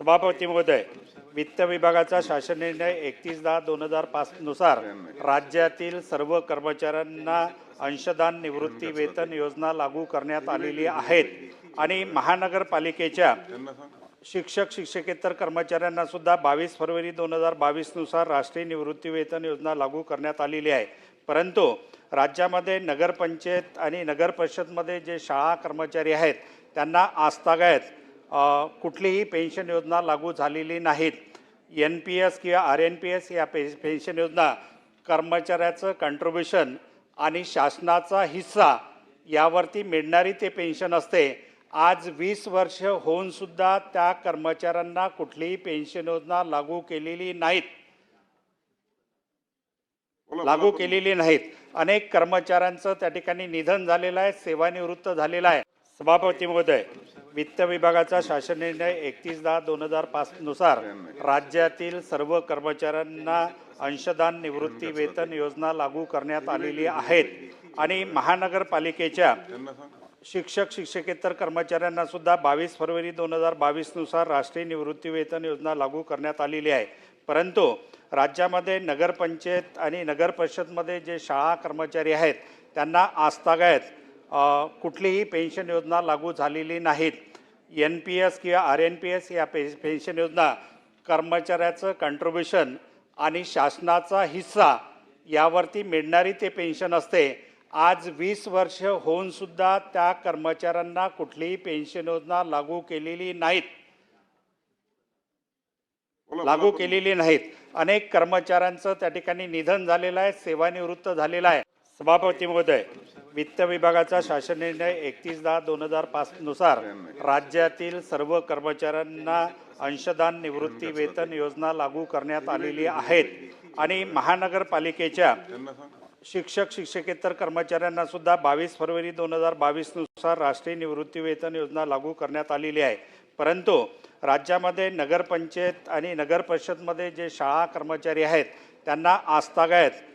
सभापती महोदय वित्त विभागाचा शासन निर्णय एकतीस दहा दोन हजार पाचनुसार राज्यातील सर्व कर्मचाऱ्यांना अंशदान निवृत्ती वेतन योजना लागू करण्यात आलेली आहेत. आणि महानगरपालिकेच्या शिक्षक शिक्षकेतर कर्मचाऱ्यांना सुद्धा बावीस फरवरी दोन हजार बावीसनुसार राष्ट्रीय निवृत्ती वेतन योजना लागू करण्यात आलेली आहे. परंतु राज्यामध्ये नगरपंचायत आणि नगर परिषदमध्ये जे शाळा कर्मचारी आहेत त्यांना आस्थागायत कुठलीही पेन्शन योजना लागू झालेली नाहीत. एन पी एस किंवा आर एन पी एस या पे पेन्शन योजना कर्मचाऱ्याचं कंट्रीब्युशन आणि शासनाचा हिस्सा यावरती मिळणारी ते पेन्शन असते. आज वीस वर्ष होऊन सुद्धा त्या कर्मचाऱ्यांना कुठलीही पेन्शन योजना लागू केलेली नाहीत. लागू केलेली नाहीत. अनेक कर्मचाऱ्यांचं त्या ठिकाणी निधन झालेलं आहे सेवानिवृत्त झालेलं आहे. सभापती महोदय. वित्त विभागाचा शासन निर्णय एकतीस दहा दोन हजार पाच नुसार राज्यातील सर्व कर्मचाऱ्यांना अंशदान निवृत्ती वेतन योजना लागू करण्यात आलेली आहेत. आणि महानगरपालिकेच्या शिक्षक शिक्षकेतर कर्मचाऱ्यांना सुद्धा बावीस फरवरी दोन हजार बावीसनुसार राष्ट्रीय निवृत्ती वेतन योजना लागू करण्यात आलेली आहे. परंतु राज्यामध्ये नगरपंचायत आणि नगर परिषदमध्ये जे शाळा कर्मचारी आहेत त्यांना आस्थागायत कुठलीही पेन्शन योजना लागू झालेली नाहीत. एन पी एस किंवा आर एन पी एस या पे पेन्शन योजना कर्मचाऱ्याचं कंट्रीब्युशन आणि शासनाचा हिस्सा यावरती मिळणारी ते पेन्शन असते. आज वीस वर्ष होऊन सुद्धा त्या कर्मचाऱ्यांना कुठलीही पेन्शन योजना लागू केलेली नाहीत. लागू केलेली नाहीत. अनेक कर्मचाऱ्यांचं त्या ठिकाणी निधन झालेलं आहे सेवानिवृत्त झालेलं आहे. सभापती महोदय वित्त विभागाचा शासन निर्णय एकतीस दहा दोन हजार पाच नुसार राज्यातील सर्व कर्मचाऱ्यांना अंशदान निवृत्ती वेतन योजना लागू करण्यात आलेली आहेत. आणि महानगरपालिकेच्या शिक्षक शिक्षकेतर कर्मचाऱ्यांना सुद्धा बावीस फरवरी दोन हजार बावीसनुसार राष्ट्रीय निवृत्ती वेतन योजना लागू करण्यात आलेली आहे. परंतु राज्यामध्ये नगरपंचायत आणि नगर परिषदमध्ये जे शाळा कर्मचारी आहेत त्यांना आजतागायत आहेत.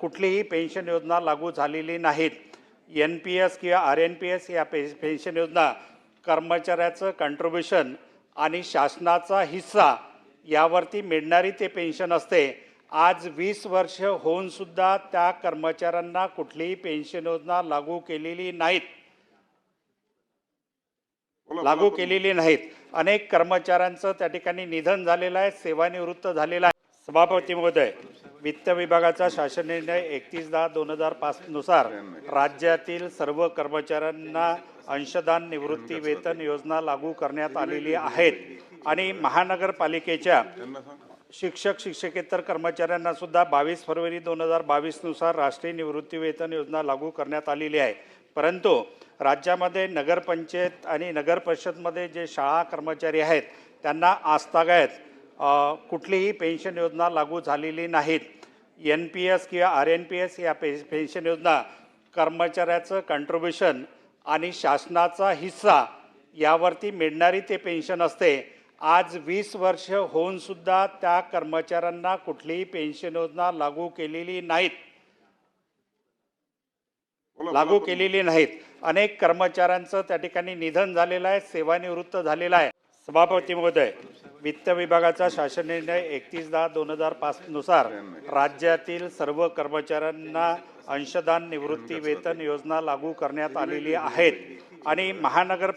कुठलीही पेन्शन योजना लागू झालेली नाहीत. एन पी एस किंवा आर एन पी एस या पे पेन्शन योजना कर्मचाऱ्याचं कंट्रीब्युशन आणि शासनाचा हिस्सा यावरती मिळणारी ते पेन्शन असते. आज वीस वर्ष होऊन सुद्धा त्या कर्मचाऱ्यांना कुठलीही पेन्शन योजना लागू केलेली नाहीत. लागू केलेली नाहीत. अनेक कर्मचाऱ्यांचं त्या ठिकाणी निधन झालेलं आहे सेवानिवृत्त झालेलं आहे. सभापती महोदय वित्त विभागाचा शासन निर्णय एकतीस दहा दोन हजार पाच नुसार राज्यातील सर्व कर्मचाऱ्यांना अंशदान निवृत्ती वेतन योजना लागू करण्यात आलेली आहेत. आणि महानगरपालिकेच्या शिक्षक शिक्षकेतर कर्मचाऱ्यांना सुद्धा बावीस फरवरी दोन हजार बावीसनुसार राष्ट्रीय निवृत्ती वेतन योजना लागू करण्यात आलेली आहे. परंतु राज्यामध्ये नगरपंचायत आणि नगर परिषदमध्ये जे शाळा कर्मचारी आहेत त्यांना आस्थागायत कुठलीही पेन्शन योजना लागू झालेली नाहीत. एन पी एस किंवा आर एन पी एस या पे पेन्शन योजना कर्मचाऱ्याचं कंट्रीब्युशन आणि शासनाचा हिस्सा यावरती मिळणारी ते पेन्शन असते. आज वीस वर्ष होऊन सुद्धा त्या कर्मचाऱ्यांना कुठलीही पेन्शन योजना लागू केलेली नाहीत. लागू केलेली नाहीत. अनेक कर्मचाऱ्यांचं त्या ठिकाणी निधन झालेलं आहे सेवानिवृत्त झालेलं आहे. सभापती महोदय वित्त विभागाचा शासन निर्णय एकतीस दहा दोन हजार पाच नुसार राज्यातील सर्व कर्मचाऱ्यांना अंशदान निवृत्ती वेतन योजना लागू करण्यात आलेली आहेत. आणि महानगर